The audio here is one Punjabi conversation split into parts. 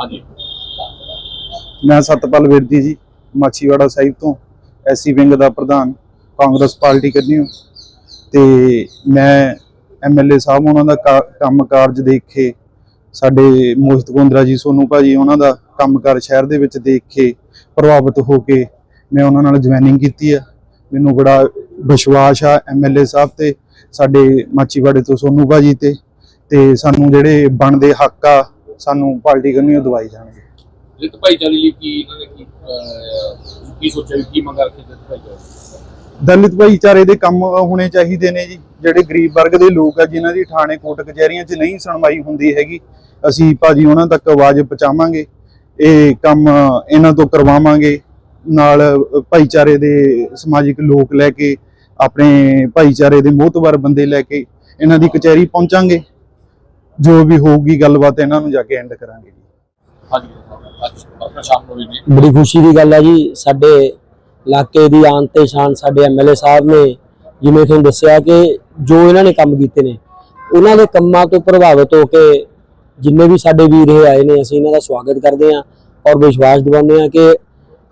ਹਾਂਜੀ। ਮੈਂ ਸਤਪਾਲ ਵਿਰਦੀ ਜੀ, ਮਾਛੀਵਾੜਾ ਸਾਹਿਬ ਤੋਂ ਐਸਸੀ ਵਿੰਗ ਦਾ ਪ੍ਰਧਾਨ, ਕਾਂਗਰਸ ਪਾਰਟੀ ਕਰਨੀ ਹਾਂ ਤੇ ਮੈਂ ਐਮਐਲਏ ਸਾਹਿਬ, ਉਹਨਾਂ ਦਾ ਕਾ- ਕੰਮ ਕਾਰਜ ਦੇਖ ਕੇ, ਸਾਡੇ ਮੋਹਿਤ ਗੁੰਦਰਾ ਜੀ, ਸੋਨੂ ਭਾਜੀ, ਉਹਨਾਂ ਦਾ ਕੰਮਕਾਰ ਸ਼ਹਿਰ ਦੇ ਵਿੱਚ ਦੇਖ ਕੇ ਪ੍ਰਭਾਵਿਤ ਹੋ ਕੇ ਮੈਂ ਉਹਨਾਂ ਨਾਲ ਜੁਆਇਨਿੰਗ ਕੀਤੀ ਆ। ਮੈਨੂੰ ਬੜਾ ਵਿਸ਼ਵਾਸ ਆ ਐਮਐਲਏ ਸਾਹਿਬ ਤੇ, ਸਾਡੇ ਮਾਛੀਵਾੜੇ ਤੋਂ ਸੋਨੂ ਭਾਜੀ ਤੇ ਤੇ ਸਾਨੂੰ ਜਿਹੜੇ ਬਣਦੇ ਹੱਕ ਆ ਸਾਨੂੰ ਪਾਰਟੀ ਕਰਨੀ ਉਹ ਦਵਾਈ ਜਾਣਗੇ। ਜਿੱਤ ਭਾਈਚਾਰੇ ਲਈ ਕੀ ਇਹਨਾਂ ਨੇ ਕੀ ਅਹ, ਕੀ ਸੋਚਿਆ ਵੀ ਕੀ ਮੰਗ ਰੱਖੀ ਜਿੱਤ ਭਾਈਚਾਰੇ ਦਲਿਤ ਭਾਈਚਾਰੇ ਦੇ ਕੰਮ ਹੋਣੇ ਚਾਹੀਦੇ ਨੇ ਜੀ। ਜਿਹੜੇ ਗਰੀਬ ਵਰਗ ਦੇ ਲੋਕ ਆ ਜਿਨ੍ਹਾਂ ਦੀ ਥਾਣੇ ਕੋਰਟ ਕਚਹਿਰੀਆਂ 'ਚ ਨਹੀਂ ਸੁਣਵਾਈ ਹੁੰਦੀ ਹੈਗੀ ਅਸੀਂ ਭਾਜੀ ਉਹਨਾਂ ਤੱਕ ਆਵਾਜ਼ ਪਹੁੰਚਾਵਾਂਗੇ। ਇਹ ਕੰਮ ਇਹਨਾਂ ਤੋਂ ਕਰਵਾਵਾਂਗੇ। ਨਾਲ ਭਾਈਚਾਰੇ ਦੇ ਸਮਾਜਿਕ ਲੋਕ ਲੈ ਕੇ ਆਪਣੇ ਭਾਈਚਾਰੇ ਦੇ ਮੋਹਤਵਰ ਬੰਦੇ ਲੈ ਕੇ ਇਹਨਾਂ ਦੀ ਕਚਹਿਰੀ ਪਹੁੰਚਾਂਗੇ। ਜੋ ਵੀ ਹੋਊਗੀ ਗੱਲਬਾਤ ਇਹਨਾਂ ਨੂੰ ਜਾ ਕੇ ਐਂਡ ਕਰਾਂਗੇ ਜੀ। ਹਾਂਜੀ ਅੱਜ ਆਪਣਾ ਸ਼ਾਮ ਨੂੰ ਵੀ ਜੀ। ਬੜੀ ਖੁਸ਼ੀ ਦੀ ਗੱਲ ਹੈ ਜੀ ਸਾਡੇ ਇਲਾਕੇ ਦੀ ਆਨ ਤੇ ਸ਼ਾਨ ਸਾਡੇ ਐਮਐਲਏ ਸਾਹਿਬ ਨੇ ਜਿਵੇਂ ਤੁਹਾਨੂੰ ਦੱਸਿਆ ਕਿ ਜੋ ਇਹਨਾਂ ਨੇ ਕੰਮ ਕੀਤੇ ਨੇ ਉਹਨਾਂ ਦੇ ਕੰਮਾਂ ਤੋਂ ਪ੍ਰਭਾਵਿਤ ਹੋ ਕੇ ਜਿੰਨੇ ਵੀ ਸਾਡੇ ਵੀਰ ਇਹ ਆਏ ਨੇ ਅਸੀਂ ਇਹਨਾਂ ਦਾ ਸਵਾਗਤ ਕਰਦੇ ਹਾਂ ਔਰ ਵਿਸ਼ਵਾਸ ਦਿਵਾਉਂਦੇ ਹਾਂ ਕਿ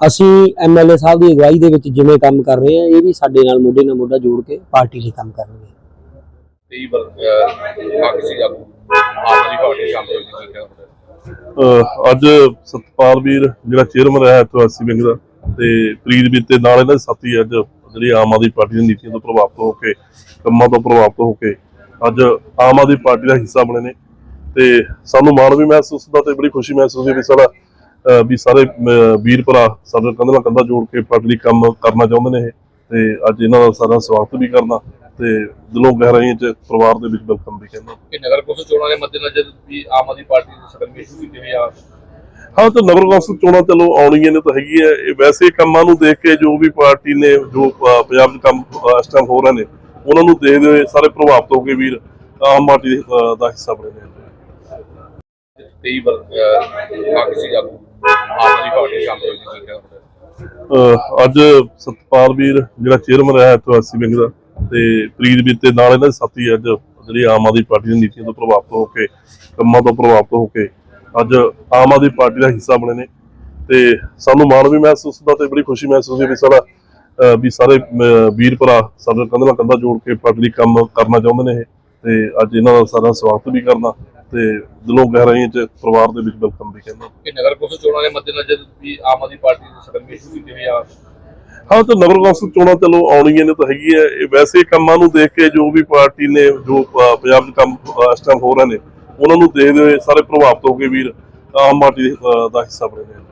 ਅਸੀਂ ਐਮਐਲਏ ਸਾਹਿਬ ਦੀ ਅਗਵਾਈ ਦੇ ਵਿੱਚ ਜਿਵੇਂ ਕੰਮ ਕਰ ਰਹੇ ਹਾਂ ਇਹ ਵੀ ਸਾਡੇ ਨਾਲ ਮੋਢੇ ਨਾਲ ਮੋਢਾ ਜੋੜ ਕੇ ਪਾਰਟੀ ਲਈ ਕੰਮ ਕਰਨਗੇ। ਤੇਈ ਵਰ ਕਾਂਗਰਸੀ ਆਗੂ ਆਮ ਆਦਮੀ ਪਾਰਟੀ ਸ਼ਾਮਲ ਹੋਈ ਜੀ ਅੱਜ ਸਤਪਾਲ ਵੀਰ, ਜਿਹੜਾ ਚੇਅਰਮੈਨ ਰਿਹਾ ਇੱਥੋਂ ਵਿੰਗ ਦਾ, ਤੇ ਪ੍ਰੀਤ ਤੇ ਨਾਲ ਇਹਨਾਂ ਦੇ ਸਾਥੀ ਅੱਜ ਜਿਹੜੀ ਆਮ ਆਦਮੀ ਪਾਰਟੀ ਦੀਆਂ ਨੀਤੀਆਂ ਤੋਂ ਪ੍ਰਭਾਵਿਤ ਹੋ ਕੇ, ਕੰਮਾਂ ਤੋਂ ਪ੍ਰਭਾਵਿਤ ਹੋ ਕੇ ਅੱਜ ਆਮ ਆਦਮੀ ਪਾਰਟੀ ਦਾ ਹਿੱਸਾ ਬਣੇ ਨੇ। ਤੇ ਸਾਨੂੰ ਮਾਣ ਵੀ ਮਹਿਸੂਸ ਹੁੰਦਾ ਤੇ ਬੜੀ ਖੁਸ਼ੀ ਮਹਿਸੂਸ ਹੋਈ ਵੀ ਸਾਡਾ ਵੀ ਸਾਰੇ ਵੀਰ ਭਰਾ ਸਾਡੇ ਨਾਲ ਕੰਧੇ ਨਾਲ ਕੰਧਾ ਜੋੜ ਕੇ ਪਾਰਟੀ ਲਈ ਕੰਮ ਕਰਨਾ ਚਾਹੁੰਦੇ ਨੇ ਇਹ। ਤੇ ਅੱਜ ਇਹਨਾਂ ਦਾ ਸਾਰਾ ਸਵਾਗਤ ਵੀ ਕਰਨਾ। ਤੇ ਦਿਲੋਂ ਗਹਿਰਾਈਆਂ ਚ ਪਰਿਵਾਰ ਦੇ ਵਿੱਚ ਵੈਲਕਮ ਵੀ ਕਰਨਾ ਕਿ ਨਗਰ ਕੌਂਸਲ ਚੋਣਾਂ ਦੇ ਮੱਦੇਨਜ਼ਰ ਵੀ ਆਮ ਆਦਮੀ ਪਾਰਟੀ ਦੇ ਸਕਰਮੀ ਸ਼ੁਰੂ ਕੀਤੇ ਹੋਏ ਆ? ਹਾਂ ਤਾਂ ਨਗਰ ਕੌਂਸਲ ਚੋਣਾਂ ਚਲੋ ਆਉਣੀਆਂ ਨੇ ਤਾਂ ਹੈਗੀ ਹੈ ਇਹ ਵੈਸੇ ਕੰਮਾਂ ਨੂੰ ਦੇਖ ਕੇ ਜੋ ਵੀ ਪਾਰਟੀ ਨੇ ਜੋ ਪੰਜਾਬ 'ਚ ਕੰਮ ਇਸ ਟਾਈਮ ਹੋ ਰਹੇ ਨੇ ਉਹਨਾਂ ਨੂੰ ਦੇਖਦੇ ਹੋਏ ਸਾਰੇ ਪ੍ਰਭਾਵਿਤ ਹੋ ਕੇ ਵੀਰ ਆਮ ਪਾਰਟੀ ਦਾ ਹਿੱਸਾ ਬਣੇ ਨੇ। ਤੇਈ ਵਰ ਕਾਂਗਰਸੀ ਆਗੂ ਆਮ ਆਦਮੀ ਪਾਰਟੀ ਸ਼ਾਮਲ ਹੋਈ ਅਹ, ਅੱਜ ਸਤਪਾਲ ਵੀਰ ਜਿਹੜਾ ਚੇਅਰਮੈਨ ਰਿਹਾ ਇੱਥੋਂ ਐਸਸੀ ਵਿੰਗ ਦਾ ਤੇ ਪ੍ਰੀਤ ਵੀਰ ਤੇ ਨਾਲ ਇਹਨਾਂ ਦੇ ਸਾਥੀ ਅੱਜ, ਜਿਹੜੀ ਆਮ ਆਦਮੀ ਪਾਰਟੀ ਦੀਆਂ ਨੀਤੀਆਂ ਤੋਂ ਪ੍ਰਭਾਵਿਤ ਹੋ ਕੇ, ਕੰਮਾਂ ਤੋਂ ਪ੍ਰਭਾਵਿਤ ਹੋ ਕੇ ਅੱਜ ਆਮ ਆਦਮੀ ਪਾਰਟੀ ਦਾ ਹਿੱਸਾ ਬਣੇ ਨੇ। ਤੇ ਸਾਨੂੰ ਮਾਣ ਵੀ ਮਹਿਸੂਸ ਹੁੰਦਾ ਤੇ ਬੜੀ ਖੁਸ਼ੀ ਮਹਿਸੂਸ ਹੋਈ ਵੀ ਸਾਡਾ ਵੀ ਸਾਰੇ ਵੀਰ ਭਰਾ ਸਾਡੇ ਨਾਲ ਨਾਲ ਕੰਧਾ ਜੋੜ ਕੇ ਪਾਰਟੀ ਲਈ ਕੰਮ ਕਰਨਾ ਚਾਹੁੰਦੇ ਨੇ ਇਹ। ਤੇ ਅੱਜ ਇਹਨਾਂ ਦਾ ਸਾਰਾ ਸਵਾਗਤ ਵੀ ਕਰਨਾ। ਤੇ ਦਿਲੋਂ ਗਹਿਰਾਈਆਂ ਚ ਪਰਿਵਾਰ ਦੇ ਵਿੱਚ ਵੈਲਕਮ ਵੀ ਕਰਨਾ। ਕਿ ਨਗਰ ਕੌਂਸਲ ਚੋਣਾਂ ਦੇ ਮੱਦੇਨਜ਼ਰ ਵੀ ਆਮ ਆਦਮੀ ਪਾਰਟੀ ਦੇ ਸਕਰਮੀ ਸ਼ੁਰੂ ਕੀਤੇ ਹੋਏ ਆ। ਹਾਂ, ਤਾਂ ਨਗਰ ਕੌਂਸਲ ਚੋਣਾਂ ਚਲੋ ਆਉਣੀਆਂ ਨੇ ਤਾਂ ਹੈਗੀ ਹੈ। ਇਹ ਵੈਸੇ ਕੰਮਾਂ ਨੂੰ ਦੇਖ ਕੇ ਜੋ ਵੀ ਪਾਰਟੀ ਨੇ, ਜੋ ਪੰਜਾਬ 'ਚ ਕੰਮ ਇਸ ਟਾਈਮ ਹੋ ਰਹੇ ਨੇ, ਉਹਨਾਂ ਨੂੰ ਦੇਖਦੇ ਹੋਏ ਸਾਰੇ ਪ੍ਰਭਾਵਿਤ ਹੋ ਕੇ ਵੀਰ ਆਮ ਪਾਰਟੀ ਦਾ ਹਿੱਸਾ ਬਣੇ ਨੇ।